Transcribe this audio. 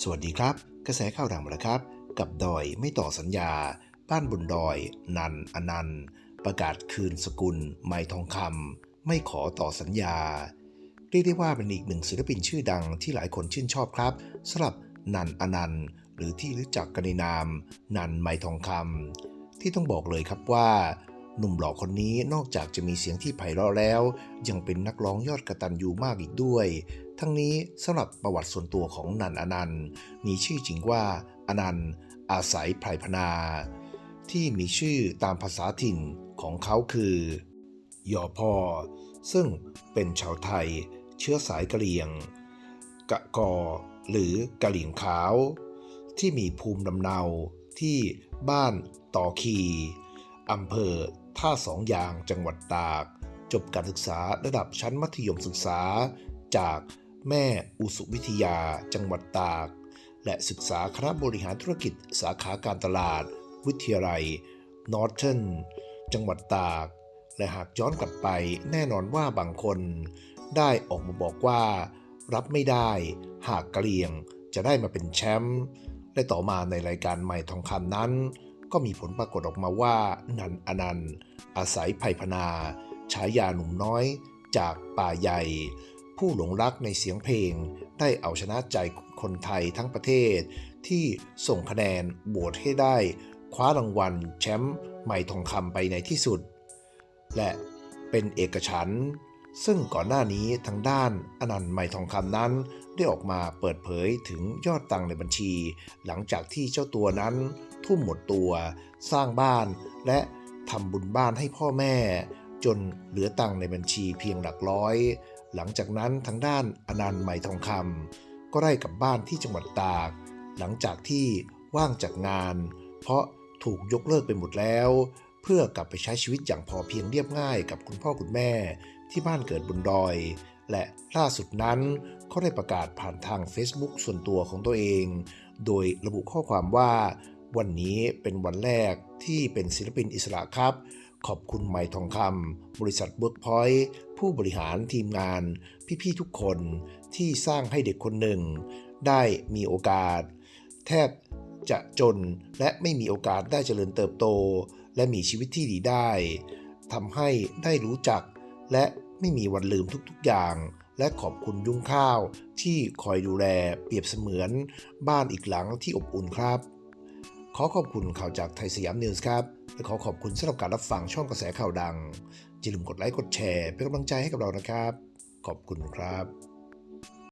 สวัสดีครับ กระแสข่าวดังมาแล้วครับ กับดอยไม่ต่อสัญญา บ้านบนดอย นันอนันต์ ประกาศคืนสกุล ไม้ทองคำไม่ขอต่อสัญญา เรียกได้ว่าเป็นอีกหนึ่งศิลปินชื่อดังที่หลายคนชื่นชอบครับสำหรับนันอนันต์ หรือที่รู้จักกันในนาม นันไม้ทองคำที่ต้องบอกเลยครับว่าหนุ่มหล่อคนนี้นอกจากจะมีเสียงที่ไพเราะแล้ว ยังเป็นนักร้องยอดกระตันยูมากอีกด้วย ทั้งนี้สำหรับประวัติส่วนตัวของนันอนันต์มีชื่อจริงว่าอนันต์อาศัยไพรพนา ที่มีชื่อตามภาษาถิ่นของเขาคือยอพอ ซึ่งเป็นชาวไทยเชื้อสายกะเหรี่ยง กะกอ หรือกะเหลี่ยงขาว ที่มีภูมิลำเนาที่บ้านต่อคีอำเภอท่าสองยางจังหวัดตาก จบการศึกษาระดับชั้นมัธยมศึกษาจาก แม่อุสุวิทยา จังหวัดตาก และศึกษาคณะบริหารธุรกิจสาขาการตลาด วิทยาลัยนอร์เทนจังหวัดตาก และหากย้อนกลับไปแน่นอนว่าบางคน ได้ออกมาบอกว่า รับไม่ได้หากกะเหรี่ยงจะได้มาเป็นแชมป์และต่อมาในรายการใหม่ทองคำนั้น ก็มีผลปรากฏออกมาว่า นันอนันต์ อาศัยไพพนาฉายาหนุ่มน้อยจากป่าใหญ่ ผู้หลงรักในเสียงเพลง ได้เอาชนะใจคนไทยทั้งประเทศ ที่ส่งคะแนนโหวตให้ได้ คว้ารางวัลแชมป์ใหม่ทองคำไปในที่สุด และเป็นเอกฉันท์ซึ่งก่อนหน้านี้ทางด้านอนันต์ใหม่ทองคำนั้น ได้ออกมาเปิดเผยถึงยอดตังในบัญชี หลังจากที่เจ้าตัวนั้น ทุ่มหมดตัว สร้างบ้านและทำบุญบ้านให้พ่อแม่ จนเหลือตังในบัญชีเพียงหลักร้อย หลังจากนั้นทางด้านอนันต์ใหม่ทองคำก็ได้กลับบ้านที่จังหวัดตาก หลังจากที่ว่างจากงาน เพราะถูกยกเลิกไปหมดแล้ว เพื่อกลับไปใช้ชีวิตอย่างพอเพียงเรียบง่ายกับคุณพ่อคุณแม่ที่บ้านเกิดบนดอย และล่าสุดนั้นเขาได้ประกาศผ่านทาง Facebook ส่วนตัวของตัวเอง โดยระบุข้อความว่า วันนี้เป็นวันแรกที่เป็นศิลปินอิสระครับ ขอบคุณไมค์ทองคำบริษัทเบิร์กพอยต์ ผู้บริหารทีมงานพี่ๆทุกคนที่สร้างให้เด็กคนหนึ่ง ได้มีโอกาส แทบจะจนและไม่มีโอกาสได้เจริญเติบโต และมีชีวิตที่ดีได้ทำให้ได้รู้จัก และไม่มีวันลืมทุกๆอย่าง และขอบคุณยุ้งข้าวที่คอยดูแลเปรียบเสมือนบ้านอีกหลังที่อบอุ่นครับ ขอขอบคุณข่าวจากไทยสยามนิวส์ครับและขอขอบคุณสำหรับการรับฟังช่องกระแสข่าวดังอย่าลืมกดไลค์กดแชร์เป็นกำลังใจให้กับเรานะครับ ขอบคุณครับ